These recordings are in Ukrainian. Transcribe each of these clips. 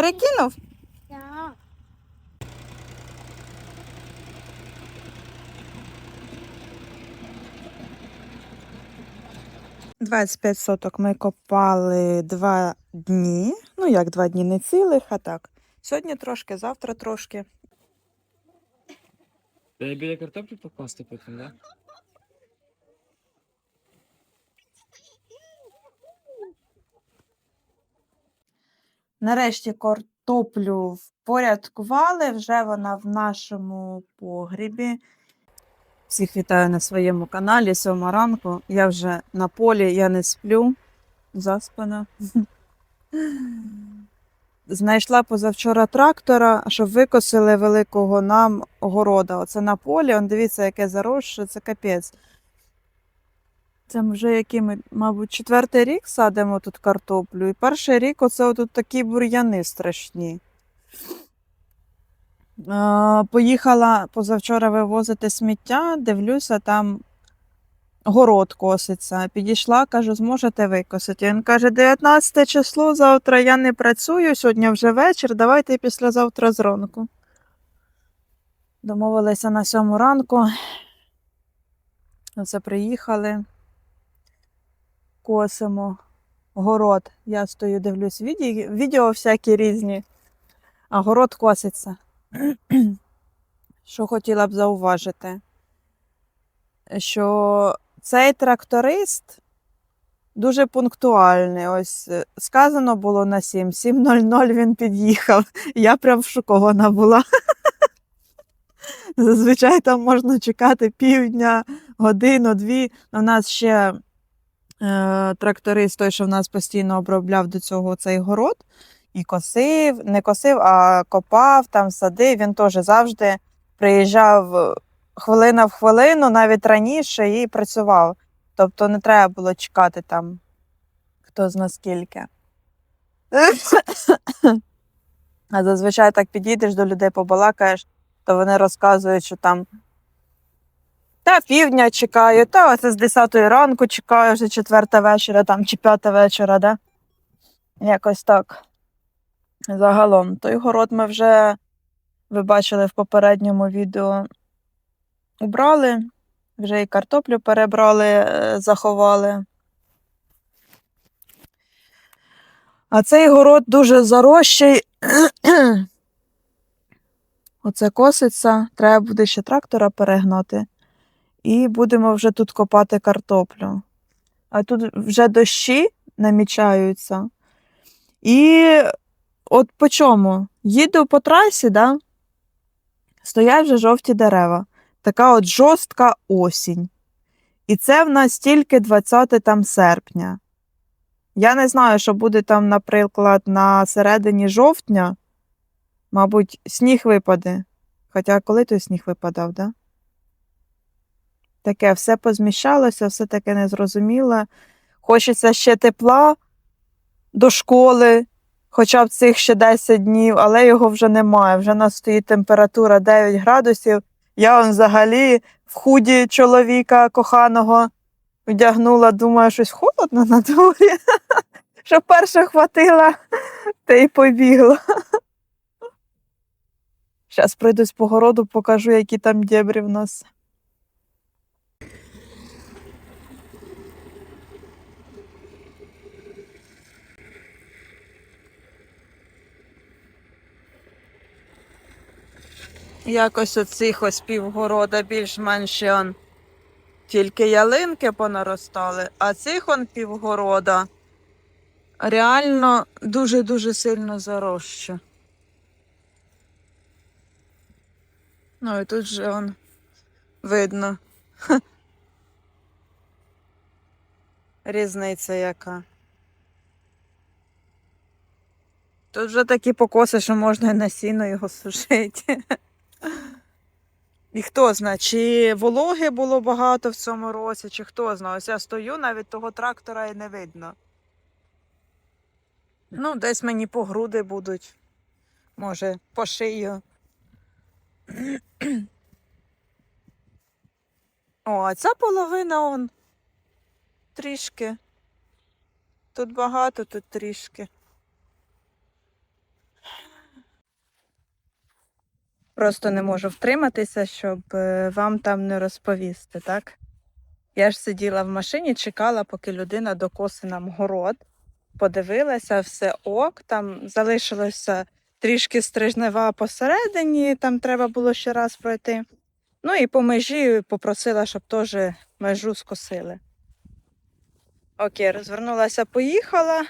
Перекинув? Так. 25 соток ми копали два дні. Ну, як два дні, не цілих, а так. Сьогодні трошки, завтра трошки. Та я біля картоплі покласти потім, да? Нарешті картоплю впорядкували, вже вона в нашому погрібі. Всіх вітаю на своєму каналі. Сьома ранку. Я вже на полі, я не сплю. Заспана. Знайшла позавчора трактора, щоб викосили великого нам города. Оце на полі. Он дивіться, яке заросше, це капець. Це ми вже який ми, мабуть, четвертий рік садимо тут картоплю. І перший рік оце тут такі бур'яни страшні. Поїхала позавчора вивозити сміття, дивлюся, там город коситься. Підійшла, кажу, зможете викосити. Він каже, 19 число, завтра я не працюю, сьогодні вже вечір, давайте післязавтра зранку. Домовилися на сьому ранку. Оце приїхали косимо город. Я стою, дивлюсь відео, відео всякі різні, а город коситься. Що хотіла б зауважити, що цей тракторист дуже пунктуальний. Ось е, сказано було на 7, 7.00 він під'їхав. Я прям шокована була. Зазвичай там можна чекати півдня, годину, дві. У нас ще тракторист, той, що в нас постійно обробляв до цього цей город, і косив, не косив, а копав, там садив. Він теж завжди приїжджав е, хвилина в хвилину, навіть раніше, і працював. Тобто не треба було чекати там хто зна скільки. А зазвичай так підійдеш до людей, побалакаєш, то вони розказують, що там та півдня чекаю, та оце з 10 ранку чекаю, вже 4 вечора там, чи 5 вечора, да? Якось так. Загалом, той город ми вже, ви бачили в попередньому відео, убрали, вже і картоплю перебрали, е, заховали. А цей город дуже зарощий. Оце коситься, треба буде ще трактора перегнати. І будемо вже тут копати картоплю. А тут вже дощі намічаються. І от по чому? Їду по трасі, да? стоять вже жовті дерева. Така от жорстка осінь. І це в нас тільки 20 там серпня. Я не знаю, що буде там, наприклад, на середині жовтня. Мабуть, сніг випаде. Хоча коли той сніг випадав, да? Таке все позміщалося, все таке незрозуміле. Хочеться ще тепла до школи, хоча б цих ще 10 днів, але його вже немає. Вже у нас стоїть температура 9 градусів. Я он взагалі в худі чоловіка коханого вдягнула, думаю, щось холодно на дворі. Щоб перше хватила, та й побігла. Зараз пройдусь по городу, покажу, які там дєбрі в нас. Якось оцих ось півгорода більш-менш тільки ялинки понаростали, а цих он півгорода реально дуже-дуже сильно зароща. Ну і тут же он видно. Різниця яка. Тут вже такі покоси, що можна і на сіно його сушити. І хто знає, чи вологи було багато в цьому році, чи хто знає. Ось я стою, навіть того трактора і не видно. Ну, десь мені по груди будуть, може, по шию. О, а ця половина он трішки. Тут багато, тут трішки. Просто не можу втриматися, щоб е, вам там не розповісти, так? Я ж сиділа в машині, чекала, поки людина докоси нам город, подивилася, все ок, там залишилося трішки стрижнева посередині, там треба було ще раз пройти. Ну і по межі попросила, щоб теж межу скосили. Окей, розвернулася, поїхала.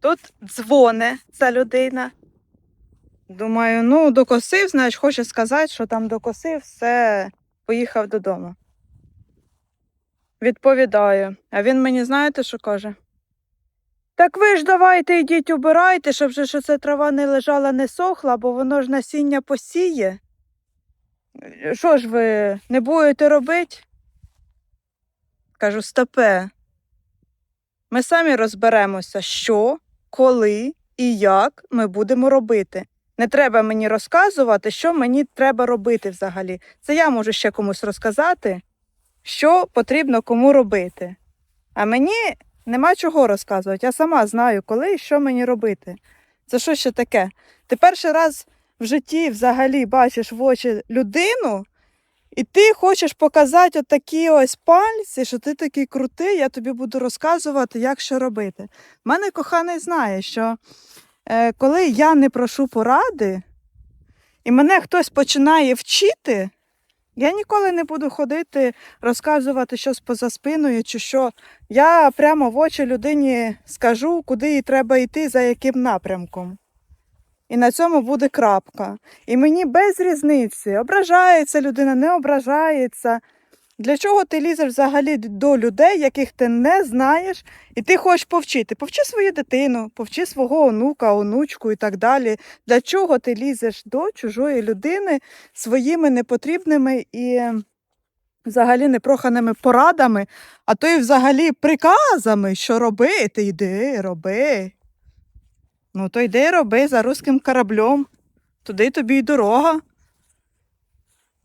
Тут дзвоне ця людина. Думаю, ну, докосив, значить, хоче сказати, що там докосив, все, поїхав додому. Відповідаю. А він мені знаєте, що каже? Так ви ж давайте йдіть убирайте, щоб же що ця трава не лежала, не сохла, бо воно ж насіння посіє. Що ж ви не будете робити? Кажу, стопе. Ми самі розберемося, що, коли і як ми будемо робити. Не треба мені розказувати, що мені треба робити взагалі. Це я можу ще комусь розказати, що потрібно кому робити. А мені нема чого розказувати. Я сама знаю, коли і що мені робити. Це що ще таке? Ти перший раз в житті взагалі бачиш в очі людину, і ти хочеш показати отакі ось пальці, що ти такий крутий, я тобі буду розказувати, як що робити. В мене коханий знає, що коли я не прошу поради, і мене хтось починає вчити, я ніколи не буду ходити, розказувати щось поза спиною чи що. Я прямо в очі людині скажу, куди їй треба йти, за яким напрямком. І на цьому буде крапка. І мені без різниці, ображається людина, не ображається. Для чого ти лізеш взагалі до людей, яких ти не знаєш, і ти хочеш повчити? Повчи свою дитину, повчи свого онука, онучку і так далі. Для чого ти лізеш до чужої людини своїми непотрібними і взагалі непроханими порадами, а то й взагалі приказами, що робити? Йди, роби. Ну, то йди роби за руським кораблем. Туди тобі й дорога.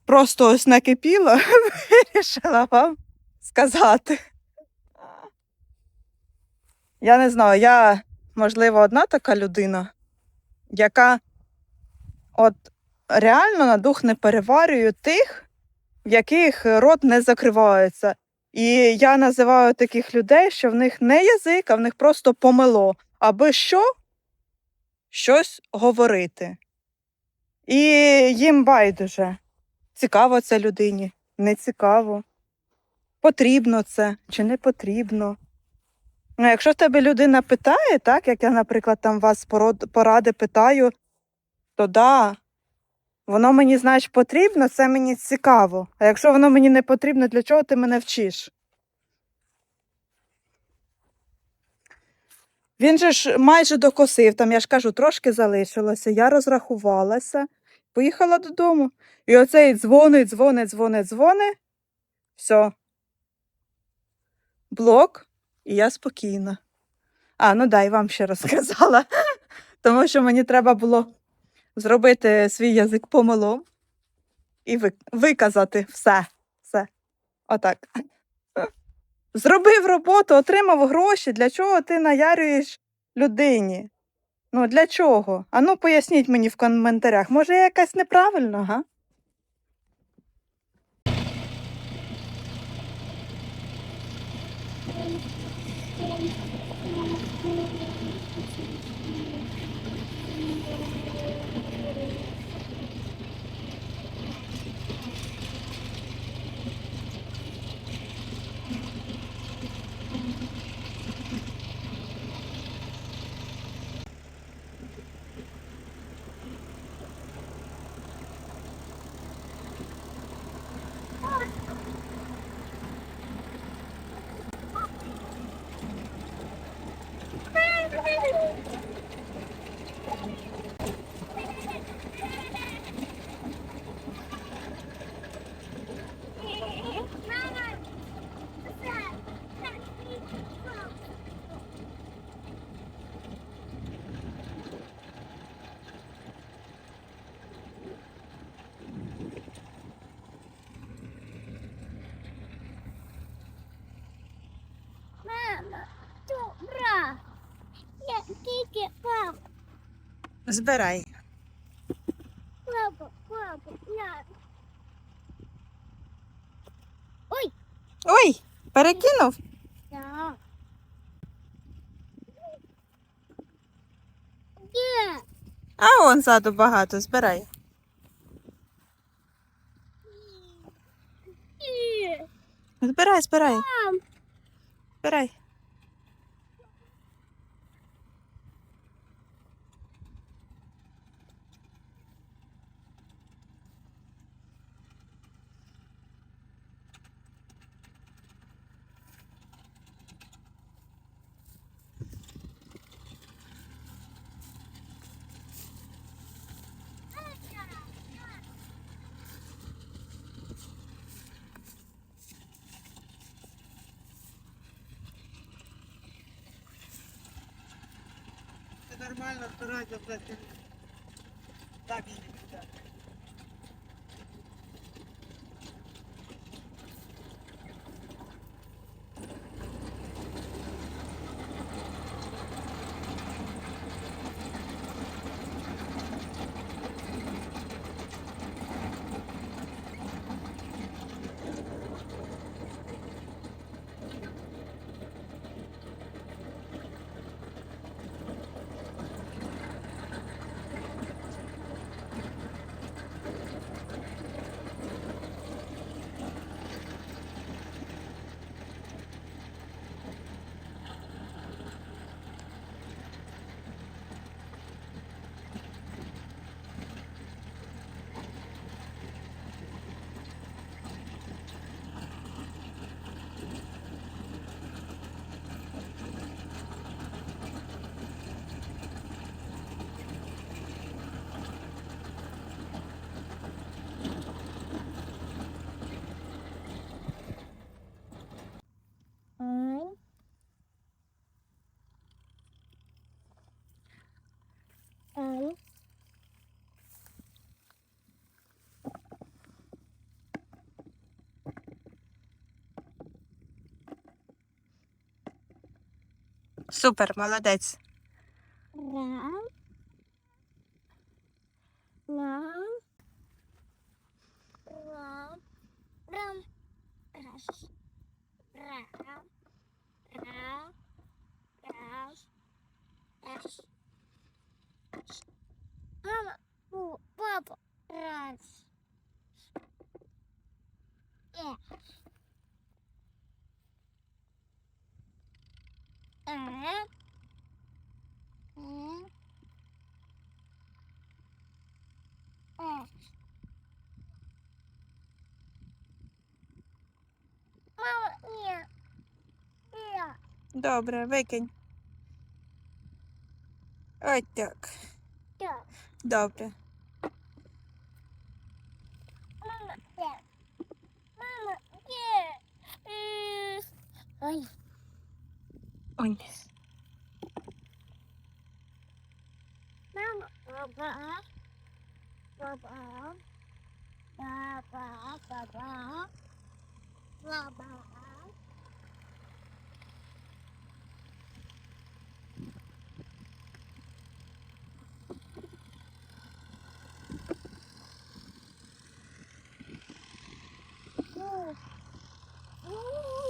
Просто ось накипіло, вирішила вам сказати. Я не знаю, я, можливо, одна така людина, яка от реально на дух не переварює тих, в яких рот не закривається. І я називаю таких людей, що в них не язик, а в них просто помило. Аби що? Щось говорити. І їм байдуже. Цікаво це людині, не цікаво. Потрібно це чи не потрібно. Ну, якщо в тебе людина питає, так, як я, наприклад, там вас поради питаю, то да, воно мені, значить, потрібно, це мені цікаво. А якщо воно мені не потрібно, для чого ти мене вчиш? Він же ж майже докосив, там, я ж кажу, трошки залишилося. Я розрахувалася, поїхала додому. І оцей дзвонить, дзвонить, дзвонить, дзвонить. Все. Блок, і я спокійна. А, ну дай вам ще розказала. Тому що мені треба було зробити свій язик помилом і виказати все. все. Отак. Зробив роботу, отримав гроші. Для чого ти наярюєш людині? Ну, для чого? Ану, поясніть мені в коментарях. Може, я якась неправильна, га? Збирай. Папа, папа, я. Ой! Ой, перекинув? Так. Де? А он ззаду багато, збирай. Збирай, збирай. Збирай. Нормально, старайся взяти. Так Супер, молодець. Добре, викинь. Ось так. Да. Добре. Мама, нет. Мама, нет. М, Ой. Ой. Whoa.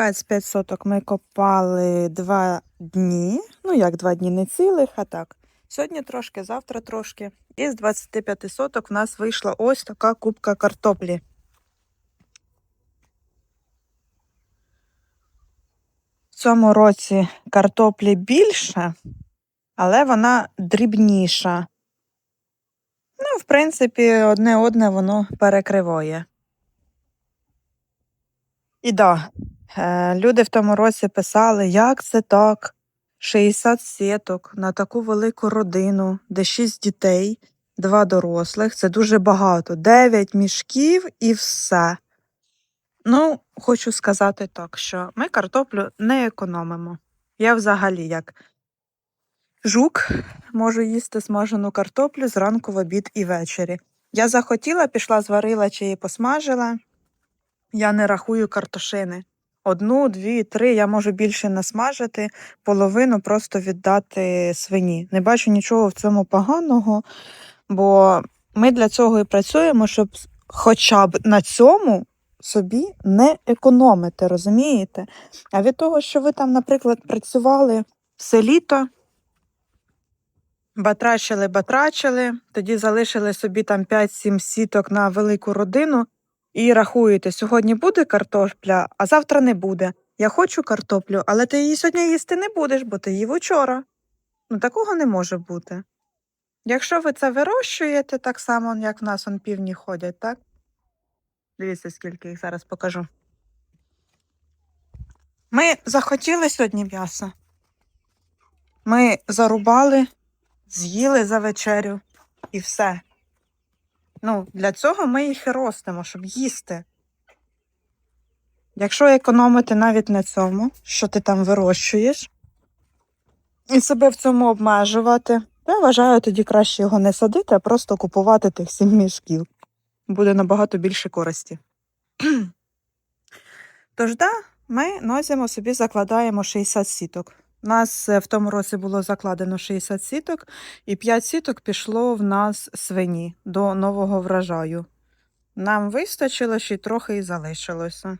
25 соток ми копали два дні. Ну, як два дні, не цілих, а так. Сьогодні трошки, завтра трошки. І з 25 соток в нас вийшла ось така кубка картоплі. В цьому році картоплі більше, але вона дрібніша. Ну, в принципі, одне одне воно перекриває. І е, люди в тому році писали, як це так? 60 сіток на таку велику родину, де 6 дітей, 2 дорослих. Це дуже багато. 9 мішків і все. Ну, хочу сказати так, що ми картоплю не економимо. Я взагалі як жук можу їсти смажену картоплю зранку в обід і ввечері. Я захотіла, пішла, зварила чи її посмажила. Я не рахую картошини. Одну, дві, три я можу більше насмажити, половину просто віддати свині. Не бачу нічого в цьому поганого, бо ми для цього і працюємо, щоб хоча б на цьому собі не економити, розумієте? А від того, що ви там, наприклад, працювали все літо, батрачили, батрачили, тоді залишили собі там 5-7 сіток на велику родину і рахуєте, сьогодні буде картопля, а завтра не буде. Я хочу картоплю, але ти її сьогодні їсти не будеш, бо ти їв учора. Ну такого не може бути. Якщо ви це вирощуєте, так само, як в нас он півні ходять, так? Дивіться, скільки їх зараз покажу. Ми захотіли сьогодні м'ясо. Ми зарубали, з'їли за вечерю і все. Ну, для цього ми їх і ростимо, щоб їсти. Якщо економити навіть на цьому, що ти там вирощуєш, і себе в цьому обмежувати, то я вважаю, тоді краще його не садити, а просто купувати тих сім мішків. Буде набагато більше користі. Тож, да, ми носимо собі, закладаємо 60 сіток. У нас е, в тому році було закладено 60 сіток, і 5 сіток пішло в нас свині до нового врожаю. Нам вистачило, ще й трохи і залишилося.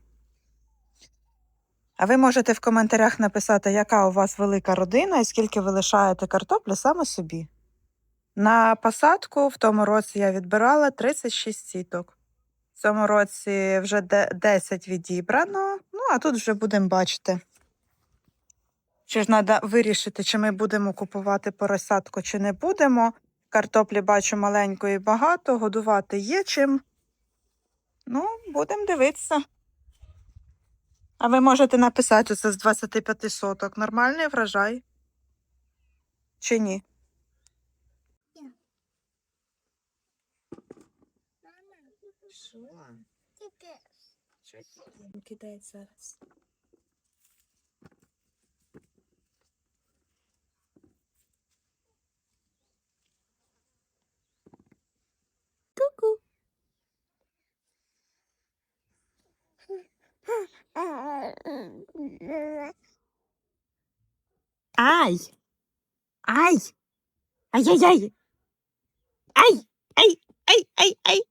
А ви можете в коментарях написати, яка у вас велика родина і скільки ви лишаєте картоплі саме собі. На посадку в тому році я відбирала 36 сіток. В цьому році вже 10 відібрано, ну а тут вже будемо бачити. Чи ж треба вирішити, чи ми будемо купувати поросятку, чи не будемо. Картоплі бачу маленької багато, годувати є чим. Ну, будемо дивитися. А ви можете написати це з 25 соток. Нормальний врожай? Чи ні? Мама, тільки Кидай зараз. Ку-ку. Ай! Ай! Ай-яй-яй! Ай! Ай! Ай! Ай! Ай!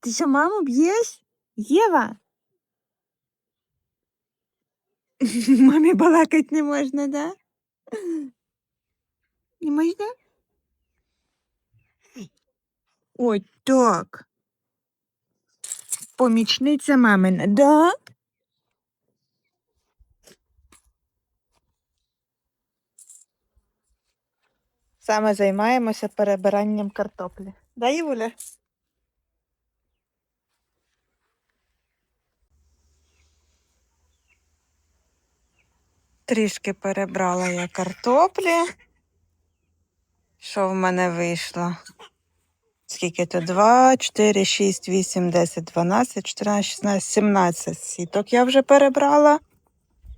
Ти що, маму б'єш? Єва? Мамі балакать не можна, да? Не можна? Ой, так. Помічниця мамина, да? Саме займаємося перебиранням картоплі. Да, Євуля? Трішки перебрала я картоплі. Що в мене вийшло? Скільки то? 2, 4, 6, 8, 10, 12, 14, 16, 17 сіток я вже перебрала.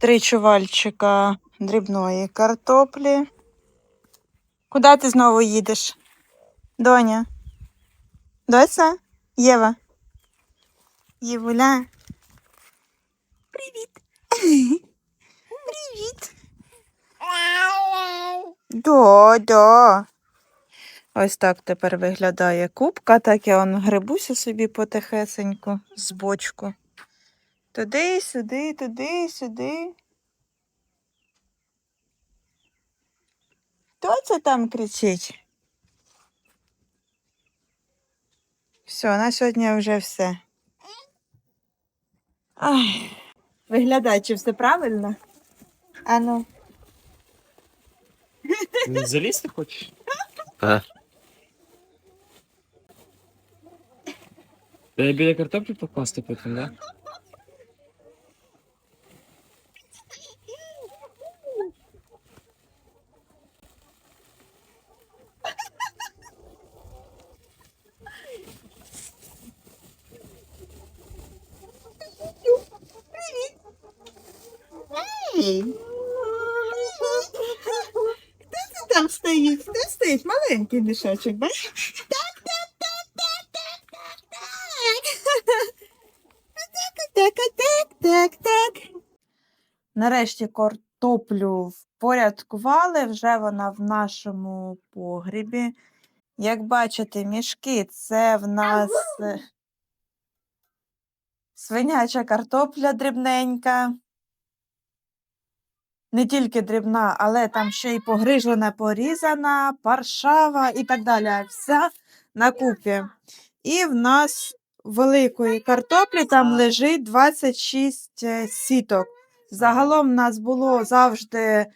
Три чувальчика дрібної картоплі. Куди ти знову їдеш? Доня? Доця? Єва? Євуля? Привіт. Привіт. Да, да. Ось так тепер виглядає кубка, так я он грибуся собі потихесеньку з бочку. Туди, сюди, туди, сюди. Хто це там кричить? Все, на сьогодні вже все. Ай, виглядає, чи все правильно? Ану. Залізти хочеш? Та біля картоплі покласти потім, да? Ей! Хто це там стоїть? Хто стоїть? Маленький мішочок, бачиш? Нарешті картоплю впорядкували, вже вона в нашому погрібі. Як бачите, мішки це в нас е, свиняча картопля дрібненька не тільки дрібна, але там ще й погрижена, порізана, паршава і так далі. Вся на купі. І в нас великої картоплі там лежить 26 е, сіток. Загалом нас було завжди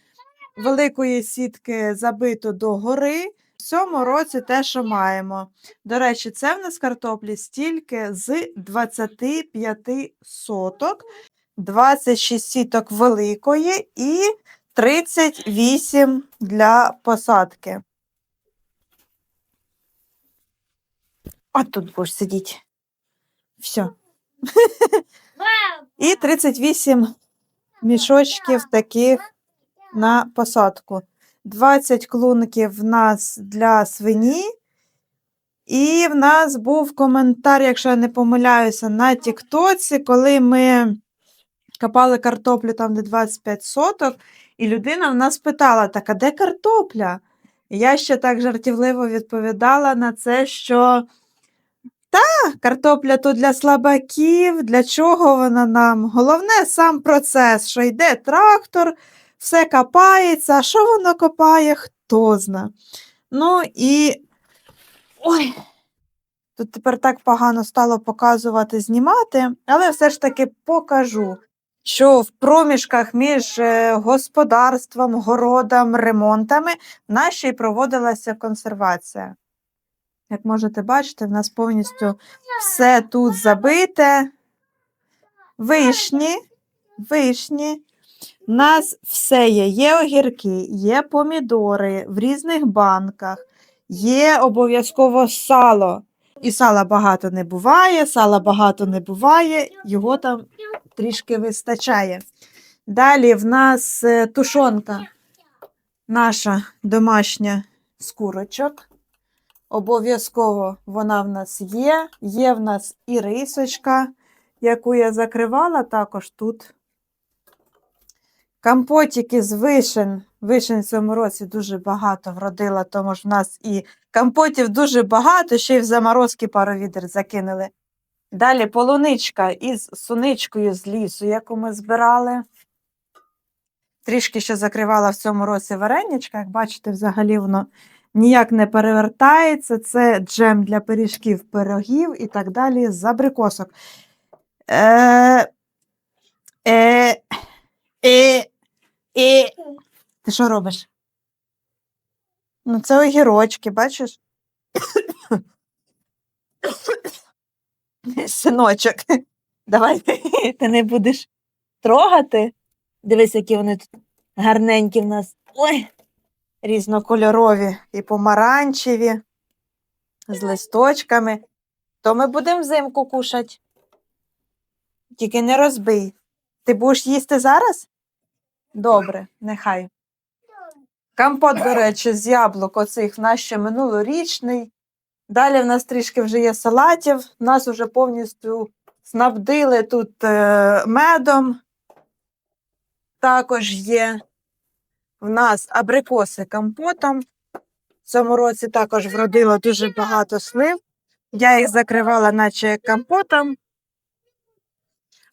великої сітки забито до гори. В цьому році те, що маємо. До речі, це в нас картоплі стільки з 25 соток. 26 сіток великої і 38 для посадки. А тут будеш сидіти. Все. І 38 мішочків таких на посадку. 20 клунків в нас для свині. І в нас був коментар, якщо я не помиляюся, на Тіктоці, коли ми копали картоплю там, де 25 соток, і людина в нас питала: так, а де картопля? Я ще так жартівливо відповідала на це, що та, картопля то для слабаків, для чого вона нам? Головне сам процес, що йде трактор, все копається, а що воно копає, хто зна. Ну і. Ой. Тут тепер так погано стало показувати, знімати, але все ж таки покажу що в проміжках між е, господарством, городом, ремонтами в нас ще й проводилася консервація. Як можете бачити, в нас повністю все тут забите. Вишні, вишні. У нас все є. Є огірки, є помідори в різних банках, є обов'язково сало. І сала багато не буває, сала багато не буває, його там трішки вистачає. Далі в нас е, тушонка наша домашня з курочок. Обов'язково вона в нас є. Є в нас і рисочка, яку я закривала також тут. Компотики з вишень. Вишень в цьому році дуже багато вродила, тому ж в нас і компотів дуже багато, ще й в заморозки пару відер закинули. Далі полуничка із суничкою з лісу, яку ми збирали. Трішки ще закривала в цьому році вареничка. Як бачите, взагалі воно ніяк не перевертається. Це джем для пиріжків, пирогів і так далі з абрикосок. Е, е, е, е. Ти що робиш? Ну, це огірочки, бачиш? Синочок, давай ти, не будеш трогати. Дивись, які вони тут гарненькі в нас. Ой, різнокольорові і помаранчеві, з листочками. То ми будемо взимку кушати. Тільки не розбий. Ти будеш їсти зараз? Добре, нехай. Компот, до речі, з яблук оцих в нас ще минулорічний. Далі в нас трішки вже є салатів. Нас вже повністю снабдили тут е, медом. Також є в нас абрикоси компотом. В цьому році також вродило дуже багато слив. Я їх закривала, наче компотом.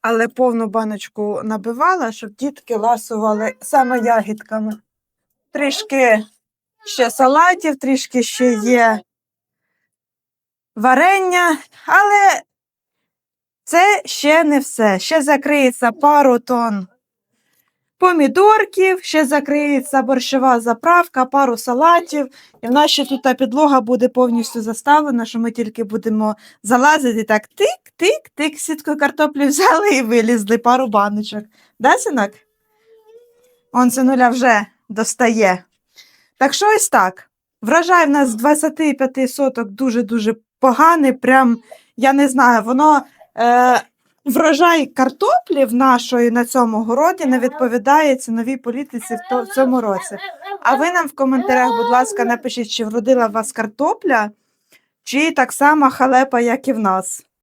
але повну баночку набивала, щоб дітки ласували саме ягідками. Трішки ще салатів, трішки ще є варення, але це ще не все. Ще закриється пару тонн помідорків, ще закриється борщова заправка, пару салатів. І в нас ще тут та підлога буде повністю заставлена, що ми тільки будемо залазити так тик-тик-тик, сіткою картоплі взяли і вилізли пару баночок. Да, синок? Он синуля вже достає. Так що ось так. Врожай в нас з 25 соток дуже-дуже поганий. Прям, я не знаю, воно. Е, Врожай картоплі в нашої на цьому городі не відповідає ціновій політиці в, цьому році. А ви нам в коментарях, будь ласка, напишіть, чи вродила вас картопля, чи так само халепа, як і в нас.